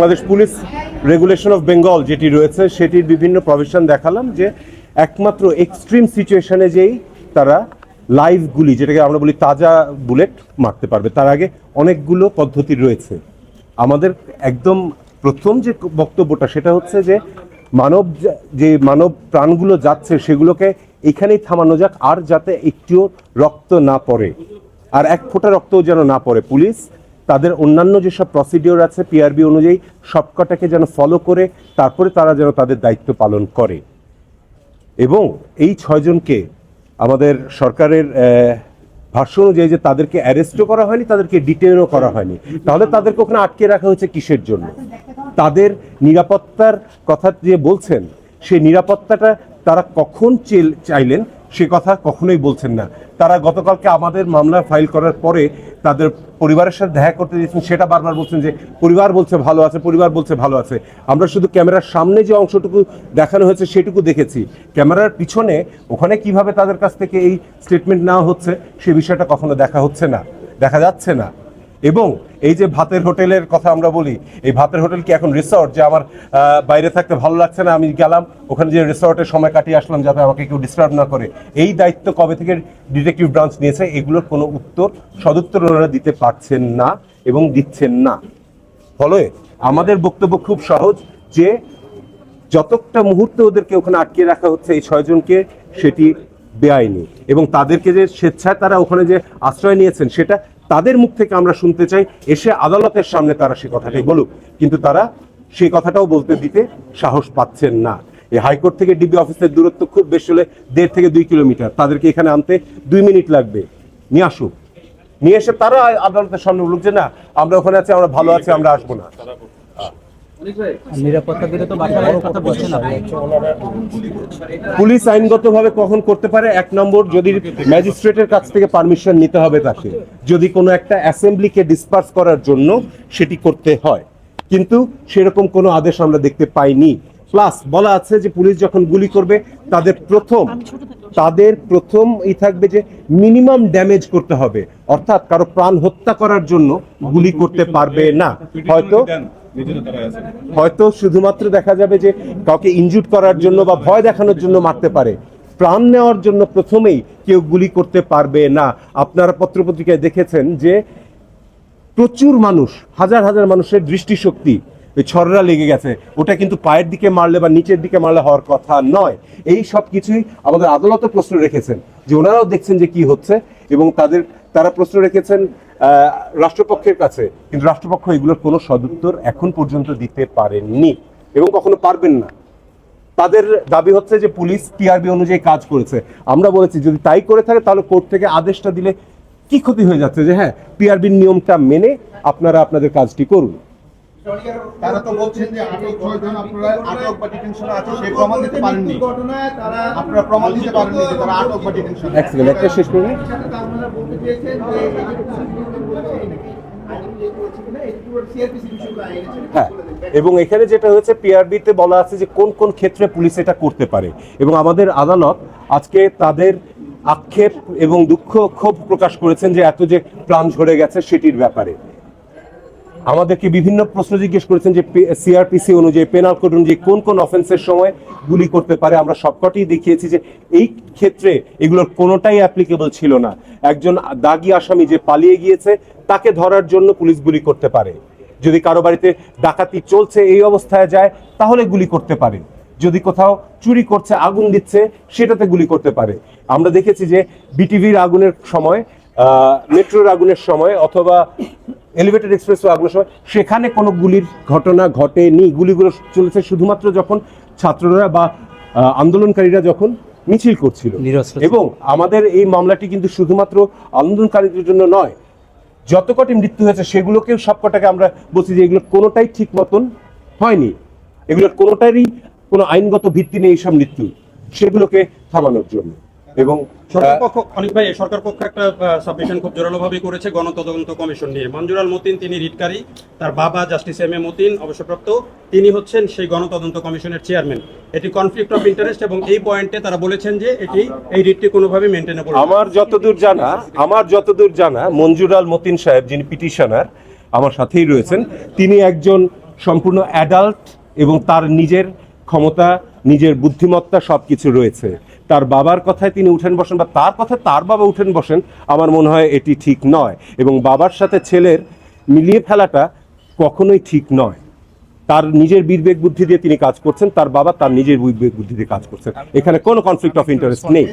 Bangladesh police regulation of Bengal যেটি রয়েছে, সেটির বিভিন্ন প্রভিশন দেখালাম যে একমাত্র এক্সট্রিম সিচুয়েশনে যেই তারা লাইভ গুলি, যেটাকে আমরা বলি তাজা বুলেট মারতে পারবে, তার আগে অনেকগুলো পদ্ধতি রয়েছে। আমাদের একদম প্রথম যে বক্তব্যটা, সেটা হচ্ছে যে মানব যা- মানব প্রাণগুলো যাচ্ছে, সেগুলোকে এখানেই থামানো যাক, আর যাতে একটিও রক্ত না পড়ে, আর এক ফোঁটা রক্তও যেন না পড়ে। পুলিশ তাদের অন্যান্য যেসব প্রসিডিওর আছে পিআরবি অনুযায়ী সবকটাকে যেন ফলো করে, তারপরে তারা যেন তাদের দায়িত্ব পালন করে। এবং এই ছয়জনকে আমাদের সরকারের ভাষ্য অনুযায়ী যে তাদেরকে অ্যারেস্টও করা হয়নি, তাদেরকে ডিটেনও করা হয়নি। তাহলে তাদেরকে ওখানে আটকে রাখা হয়েছে কিসের জন্য? তাদের নিরাপত্তার কথা যে বলছেন, সেই নিরাপত্তাটা তারা কখন চাইলেন? সে কথা কখনোই বলছেন না। তারা গতকালকে আমাদের মামলা ফাইল করার পরে তাদের পরিবারের সাথে দেখা করতে দিয়েছেন সেটা বারবার বলছেন যে পরিবার বলছে ভালো আছে, পরিবার বলছে ভালো আছে। আমরা শুধু ক্যামেরার সামনে যে অংশটুকু দেখানো হয়েছে সেটুকু দেখেছি। ক্যামেরার পিছনে ওখানে কীভাবে তাদের কাছ থেকে এই স্টেটমেন্ট নেওয়া হচ্ছে, সে বিষয়টা কখনো দেখা হচ্ছে না, দেখা যাচ্ছে না। এবং এই যে ভাতের হোটেলের কথা আমরা বলি, এই ভাতের হোটেল কি এখন রিসর্ট যে আমার বাইরে থাকতে ভালো লাগছে না? আমি গেলাম, ওখানে যে রিসর্টের সময় কাটিয়ে আসলাম যাতে আমাকে কেউ ডিস্টার্ব না করে। এই দায়িত্ব কবে থেকে ডিটেকটিভ ব্রাঞ্চ নিয়েছে, এগুলোর কোনো উত্তর সদুত্তর ওনারা দিতে পারছেন না এবং দিচ্ছেন না। ফলে আমাদের বক্তব্য খুব সহজ যে যতটা মুহূর্তে ওদেরকে ওখানে আটকে রাখা হচ্ছে এই ছয়জনকে, সেটি বেআইনি। এবং তাদেরকে যে স্বেচ্ছায় তারা ওখানে যে আশ্রয় নিয়েছেন, সেটা তাদের মুখ থেকে আমরা শুনতে চাই। এসে আদালতের সামনে তারা সে কথাটাই বলুক। কিন্তু তারা সেই কথাটাও বলতে দিতে সাহস পাচ্ছেন না। এই হাইকোর্ট থেকে ডিবি অফিসের দূরত্ব খুব বেশি হলে দেড় থেকে দুই কিলোমিটার। তাদেরকে এখানে আনতে দুই মিনিট লাগবে। নিয়ে আসুক। নিয়ে এসে তারা আদালতের সামনে বলুক যে, না, আমরা ওখানে আছি, আমরা ভালো আছি, আমরা আসব না। নিরাপত্তা দিলে তো বাসার কথা বলছেন আপনি পুলিশ আইনগতভাবে কখন করতে পারে এক নম্বর যদি ম্যাজিস্ট্রেটের কাছ থেকে পারমিশন নিতে হবে তাকে। যদি কোনো একটা অ্যাসেম্বলিকে ডিসপার্স করার জন্য সেটি করতে হয়। কিন্তু সেরকম কোনো আদেশ আমরা দেখতে পাইনি। প্লাস বলা আছে যে পুলিশ যখন গুলি করবে তাদের প্রথম তাদের প্রথম ই থাকবে যে মিনিমাম ড্যামেজ করতে হবে। অর্থাৎ কারও প্রাণ হত্যা করার জন্য গুলি করতে পারবে না। হয়তো হয়তো শুধুমাত্র দেখা যাবে যে কাউকে ইনজুট করার জন্য বা ভয় দেখানোর জন্য মারতে পারে। প্রাণ নেওয়ার জন্য প্রথমেই কেউ গুলি করতে পারবে না। আপনারা পত্রপত্রিকায় দেখেছেন যে প্রচুর মানুষ, হাজার হাজার মানুষের দৃষ্টিশক্তি ওই ছররা লেগে গেছে। ওটা কিন্তু পায়ের দিকে মারলে বা নিচের দিকে মারলে হওয়ার কথা নয়। এই সব কিছুই আমাদের আদালতে প্রশ্ন রেখেছেন যে ওনারাও দেখছেন যে কি হচ্ছে এবং তাদের, তারা প্রশ্ন রেখেছেন রাষ্ট্রপক্ষের কাছে। কিন্তু রাষ্ট্রপক্ষ এগুলোর কোনো সদুত্তর এখন পর্যন্ত দিতে পারেননি এবং কখনো পারবেন না। তাদের দাবি হচ্ছে যে পুলিশ টিআরবি অনুযায়ী কাজ করেছে। আমরা বলেছি, যদি তাই করে থাকে, তাহলে কোর্ট থেকে আদেশটা দিলে কি ক্ষতি হয়ে যাচ্ছে? যে হ্যাঁ পিআরবির নিয়মটা মেনে আপনারা আপনাদের কাজটি করুন। তারা তো বলছেন যে আটক ছয়জন আপনারা আটক বা ডিটেনশনে আছে সেই প্রমাণ দিতে পারেননি। আপনারা প্রমাণ দিতে পারেননি যে তারা আটক বা ডিটেনশনে এক সেকেন্ড একটা শেষ করুন হ্যাঁ এবং এখানে যেটা হয়েছে পিআরবিতে বলা আছে যে কোন কোন ক্ষেত্রে পুলিশ এটা করতে পারে। এবং আমাদের আদালত আজকে তাদের আক্ষেপ এবং দুঃখ ক্ষোভ প্রকাশ করেছেন যে এত যে প্রাণ ঝরে গেছে সেটির ব্যাপারে। আমাদেরকে বিভিন্ন প্রশ্ন জিজ্ঞেস করেছেন যে সিআরপিসি অনুযায়ী পেনাল কোড অনুযায়ী কোন কোন অফেন্সের সময় গুলি করতে পারে। আমরা সবকটি দেখিয়েছি যে এই ক্ষেত্রে এগুলোর কোনোটাই অ্যাপ্লিকেবল ছিল না। একজন দাগি আসামি যে পালিয়ে গিয়েছে, তাকে ধরার জন্য পুলিশ গুলি করতে পারে। যদি কারও বাড়িতে ডাকাতি চলছে, এই অবস্থায় যায়, তাহলে গুলি করতে পারে। যদি কোথাও চুরি করছে, আগুন দিচ্ছে, সেটাতে গুলি করতে পারে। আমরা দেখেছি যে বিটিভির আগুনের সময় মেট্রোর আগুনের সময় অথবা এলিভেটেড এক্সপ্রেস আগুনের সময় সেখানে কোনো গুলির ঘটনা ঘটেনি। গুলিগুলো চলেছে শুধুমাত্র যখন ছাত্ররা বা আন্দোলনকারীরা যখন মিছিল করছিল। এবং আমাদের এই মামলাটি কিন্তু শুধুমাত্র আন্দোলনকারীদের জন্য নয় যত কটি মৃত্যু হয়েছে সেগুলোকেও সবকটাকে আমরা বলছি যে এগুলো কোনোটাই ঠিক মতন হয়নি। এগুলোর কোনোটারই কোনো আইনগত ভিত্তি নেই এইসব মৃত্যু সেগুলোকে থামানোর জন্য। এবং সরকার পক্ষ অনেক ভাই সরকার পক্ষ একটা সাবমিশন খুব জোরালোভাবে করেছে গণতদন্ত কমিশন নিয়ে। মঞ্জুরাল মতিন তিনি রিটকারী তার বাবা জাস্টিস এম এ মতিন অবসরপ্রাপ্ত। তিনি হচ্ছেন সেই গণতদন্ত কমিশনের চেয়ারম্যান এটি কনফ্লিক্ট অফ ইন্টারেস্ট এবং এই পয়েন্টে তারা বলেছেন যে এটি এই রিটটি কোনোভাবে মেনটেনেবল আমার যতদূর জানা আমার যতদূর জানা মঞ্জুরাল মতিন সাহেব যিনি পিটিশনার আমার সাথেই রয়েছেন। তিনি একজন সম্পূর্ণ অ্যাডাল্ট এবং তার নিজের ক্ষমতা নিজের বুদ্ধিমত্তা সব কিছু রয়েছে। তার বাবার কথায় তিনি উঠেন বসেন বা তার কথায় তার বাবা উঠেন বসেন, আমার মনে হয় এটি ঠিক নয়। এবং বাবার সাথে ছেলের মিলিয়ে ফেলাটা কখনোই ঠিক নয়। তার নিজের বিবেক বুদ্ধি দিয়ে তিনি কাজ করছেন, তার বাবা তার নিজের বিবেক বুদ্ধি দিয়ে কাজ করছেন। এখানে কোনো কনফ্লিক্ট অফ ইন্টারেস্ট নেই।